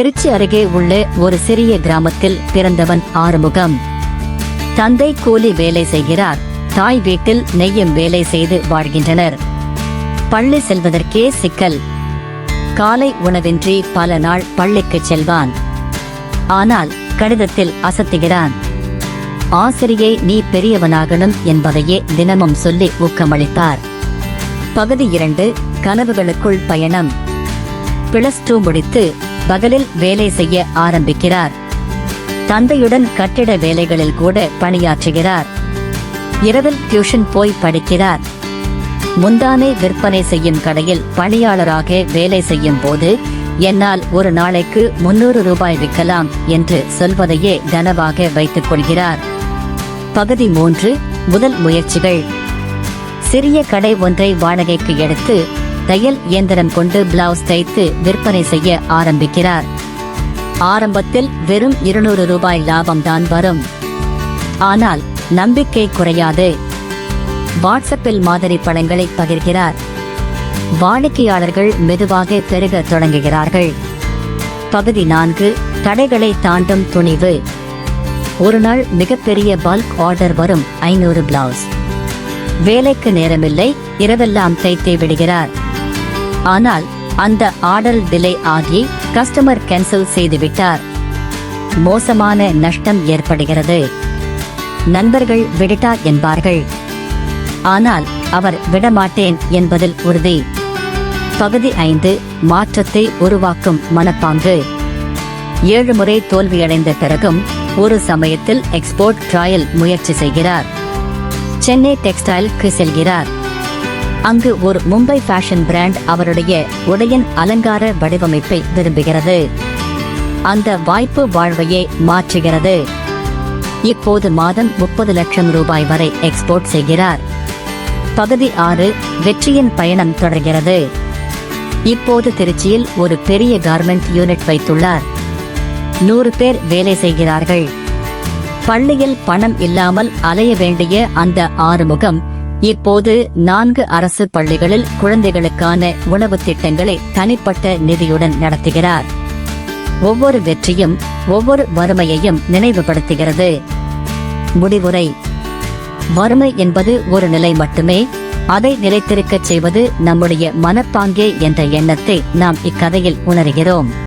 திருச்சி அருகே உள்ள ஒரு சிறிய கிராமத்தில் பிறந்தவன் ஆறுமுகம். தந்தை கூலி வேலை செய்கிறார். தாய் வீட்டில் நெய்யும் வேலை செய்து வாழ்கின்றனர். பள்ளி செல்வதற்கே சிக்கல். காலை உணவின்றி பல நாள் பள்ளிக்கு செல்வான். ஆனால் கடிதத்தில் அசத்துகிறான். ஆசிரியை நீ பெரியவனாகணும் என்பதையே தினமும் சொல்லி ஊக்கமளித்தார் பகுதி இரண்டு கனவுகளுக்குள் பயணம். பிளஸ் டூ முடித்து பகலில் வேலை செய்ய ஆரம்பிக்கிறார். தந்தையுடன் கட்டிட வேலைகளில் கூட பணியாற்றுகிறார். இரவில் டியூஷன் போய் படிக்கிறார். முந்தானே விற்பனை செய்யும் கடையில் பணியாளராக வேலை செய்யும் போது என்னால் ஒரு நாளைக்கு முன்னூறு ரூபாய் விற்கலாம் என்று சொல்வதையே கனவாக வைத்துக் கொள்கிறார். பகுதி மூன்று முதல் முயற்சிகள். சிறிய கடை ஒன்றை வாடகைக்கு எடுத்து தையல் இயந்திரம் கொண்டு பிளவுஸ் தைத்து விற்பனை செய்ய ஆரம்பிக்கிறார். ஆரம்பத்தில் வெறும் இருநூறு ரூபாய் லாபம்தான் வரும். ஆனால் நம்பிக்கை குறையாது. வாட்ஸ்அப்பில் மாதிரி படங்களை பகிர்கிறார். வாடிக்கையாளர்கள் மெதுவாக பெருக தொடங்குகிறார்கள். பகுதி நான்கு தடைகளை தாண்டும் துணிவு. ஒரு நாள் மிகப்பெரிய பல்க் ஆர்டர் வரும் ஐநூறு பிளவுஸ் வேலைக்கு நேரமில்லை இரவெல்லாம் தைத்தே விடுகிறார். ஆனால் அந்த ஆர்டர் டிலே ஆகி கஸ்டமர் கேன்சல் செய்துவிட்டார். மோசமான நஷ்டம் ஏற்படுகிறது. நண்பர்கள் விடுட்டா என்பார்கள். ஆனால் அவர் விடமாட்டேன் என்பதில் உறுதி. பகுதி ஐந்து மாற்றத்தை உருவாக்கும் மனப்பாங்கு. ஏழு முறை தோல்வியடைந்த பிறகும் ஒரு சமயத்தில் எக்ஸ்போர்ட் ட்ரையல் முயற்சி செய்கிறார். சென்னை டெக்ஸ்டைலுக்கு செல்கிறார். அங்கு ஒரு மும்பை ஃபேஷன் பிராண்ட் அவருடைய உடையின் அலங்கார வடிவமைப்பை விரும்புகிறது. அந்த வாய்ப்பு வாழ்வையே மாற்றுகிறது. இப்போது மாதம் முப்பது லட்சம் ரூபாய் வரை எக்ஸ்போர்ட் செய்கிறார். பகுதி ஆறு வெற்றியின் பயணம் தொடர்கிறது. இப்போது திருச்சியில் ஒரு பெரிய கார்மெண்ட் யூனிட் வைத்துள்ளார். நூறு பேர் வேலை செய்கிறார்கள். பள்ளியில் பணம் இல்லாமல் அலைய வேண்டிய அந்த ஆறுமுகம் இப்போது நான்கு அரசு பள்ளிகளில் குழந்தைகளுக்கான உணவு திட்டங்களை தனிப்பட்ட நிதியுடன் நடத்துகிறார். ஒவ்வொரு வெற்றியும் ஒவ்வொரு வறுமையையும் நினைவுபடுத்துகிறது. முடிவுரை. வறுமை என்பது ஒரு நிலை மட்டுமே. அதை நிலைத்திருக்கச் செய்வது நம்முடைய மனப்பாங்கே என்ற எண்ணத்தை நாம் இக்கதையில் உணர்கிறோம்.